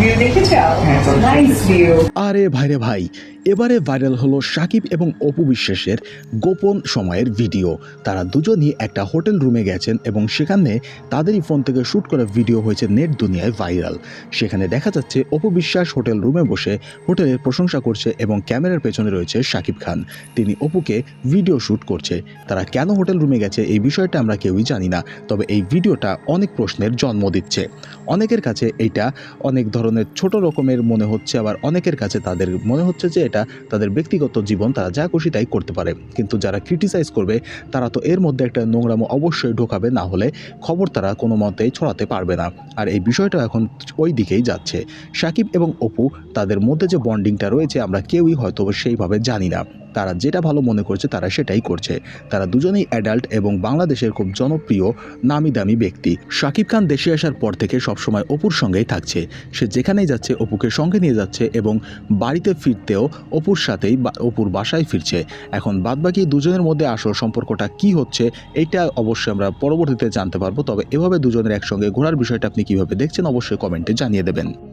View দেখে যাও হ্যাঁ, নাইস ভিউ আরে ভাইরে ভাই এবারে ভাইরাল হলো সাকিব এবং অপু বিশ্বাসের গোপন সময়ের ভিডিও। তারা দুজনই একটা হোটেল রুমে গেছেন এবং সেখানে তাদেরই ফোন থেকে শ্যুট করা ভিডিও হয়েছে নেট দুনিয়ায় ভাইরাল। সেখানে দেখা যাচ্ছে অপু বিশ্বাস হোটেল রুমে বসে হোটেলের প্রশংসা করছে এবং ক্যামেরার পেছনে রয়েছে সাকিব খান। তিনি অপুকে ভিডিও শ্যুট করছে। তারা কেন হোটেল রুমে গেছে এই বিষয়টা আমরা কেউই জানি না, তবে এই ভিডিওটা অনেক প্রশ্নের জন্ম দিচ্ছে। অনেকের কাছে এইটা অনেক ধরনের ছোট রকমের মনে হচ্ছে, আবার অনেকের কাছে তাদের মনে হচ্ছে যে এটা তাদের ব্যক্তিগত জীবন তারা যা খুশি তাই করতে পারে। কিন্তু যারা ক্রিটিসাইজ করবে, তারা তো এর মধ্যে একটা নোংরামো অবশ্যই ঢোকাবে, না হলে খবর তারা কোনো মতেই ছড়াতে পারবে না। আর এই বিষয়টা এখন ওই দিকেই যাচ্ছে। সাকিব এবং অপু তাদের মধ্যে যে বন্ডিংটা রয়েছে, আমরা কেউই হয়তো সেইভাবে জানি না। তারা যেটা ভালো মনে করছে তারা সেটাই করছে। তারা দুজনেই অ্যাডাল্ট এবং বাংলাদেশের খুব জনপ্রিয় নামি দামি ব্যক্তি। শাকিব খান দেশে আসার পর থেকে সবসময় অপুর সঙ্গেই থাকছে। সে যেখানেই যাচ্ছে, অপুকে সঙ্গে নিয়ে যাচ্ছে এবং বাড়িতে ফিরতেও অপুর সাথেই অপুর বাসায় ফিরছে। এখন বাদবাকি দুজনের মধ্যে আসল সম্পর্কটা কি হচ্ছে এইটা অবশ্যই আমরা পরবর্তীতে জানতে পারব। তবে এভাবে দুজনের একসঙ্গে ঘোরার বিষয়টা আপনি কীভাবে দেখছেন, অবশ্যই কমেন্টে জানিয়ে দেবেন।